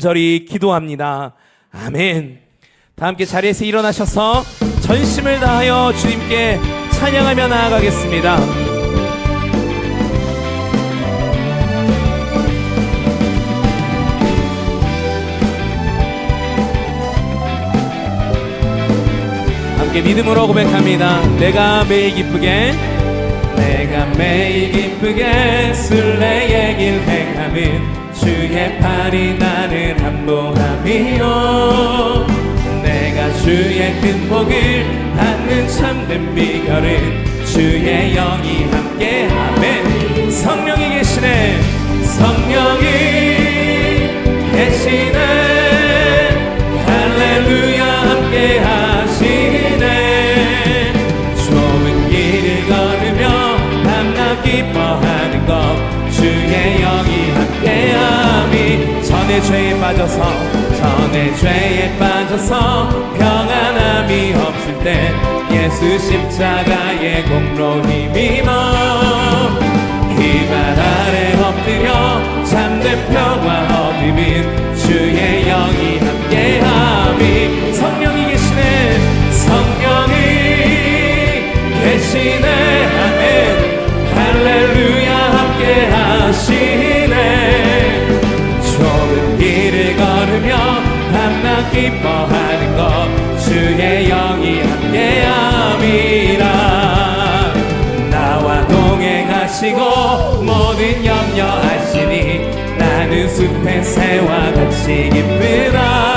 간절히 기도합니다. 아멘. 다 함께 자리에서 일어나셔서 전심을 다하여 주님께 찬양하며 나아가겠습니다. 함께 믿음으로 고백합니다. 내가 매일 기쁘게 내가 매일 기쁘게 순례의 길 행함은 주의 팔이 나를 함보함이요 내가 주의 큰 복을 받는 참된 비결은 주의 영이 함께 아멘 성령이 계시네. 성령이 죄에 빠져서 전의 죄에 빠져서 평안함이 없을 때 예수 십자가의 공로 힘입어 기발 아래 엎드려 참된 평화 얻음은 주의 영이 함께함이 성령이 계시네. 성령이 계시네. 아멘. 할렐루야. 함께 하시 걸으며 밤낮 기뻐하는 것 주의 영이 함께함이라. 나와 동행하시고 모든 염려하시니 나는 숲의 새와 같이 기쁘다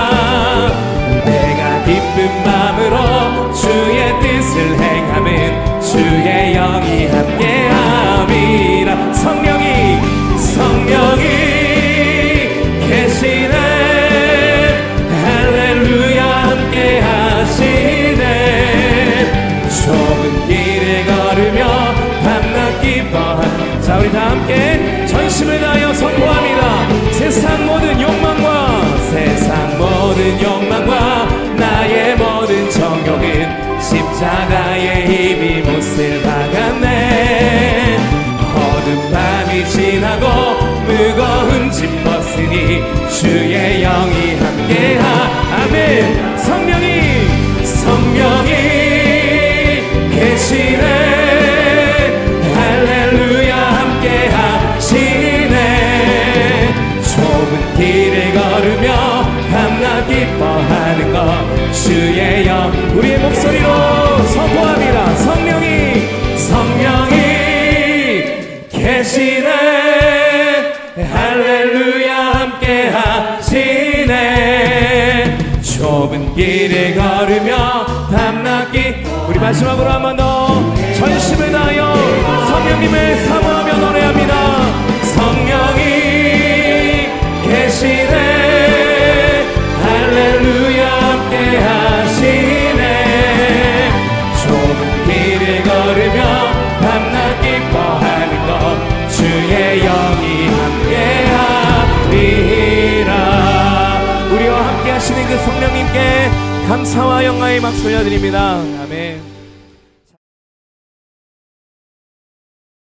우리 다 함께 전심을 다하여 선포합니다. 세상 모든 욕망과 세상 모든 욕망과 나의 모든 정욕은 십자가의 힘이 못을 박았네. 어둠 밤이 지나고 무거운 짐 벗으니 주의 것 주의 영 우리의 목소리로 선포합니다. 성령이 성령이 계시네. 할렐루야 함께 하시네. 좁은 길을 걸으며 밤낮기. 우리 마지막으로 한 번 더 전심을 다하여 성령님을 사 성령님께 감사와 영광의 박수 올려드립니다. 아멘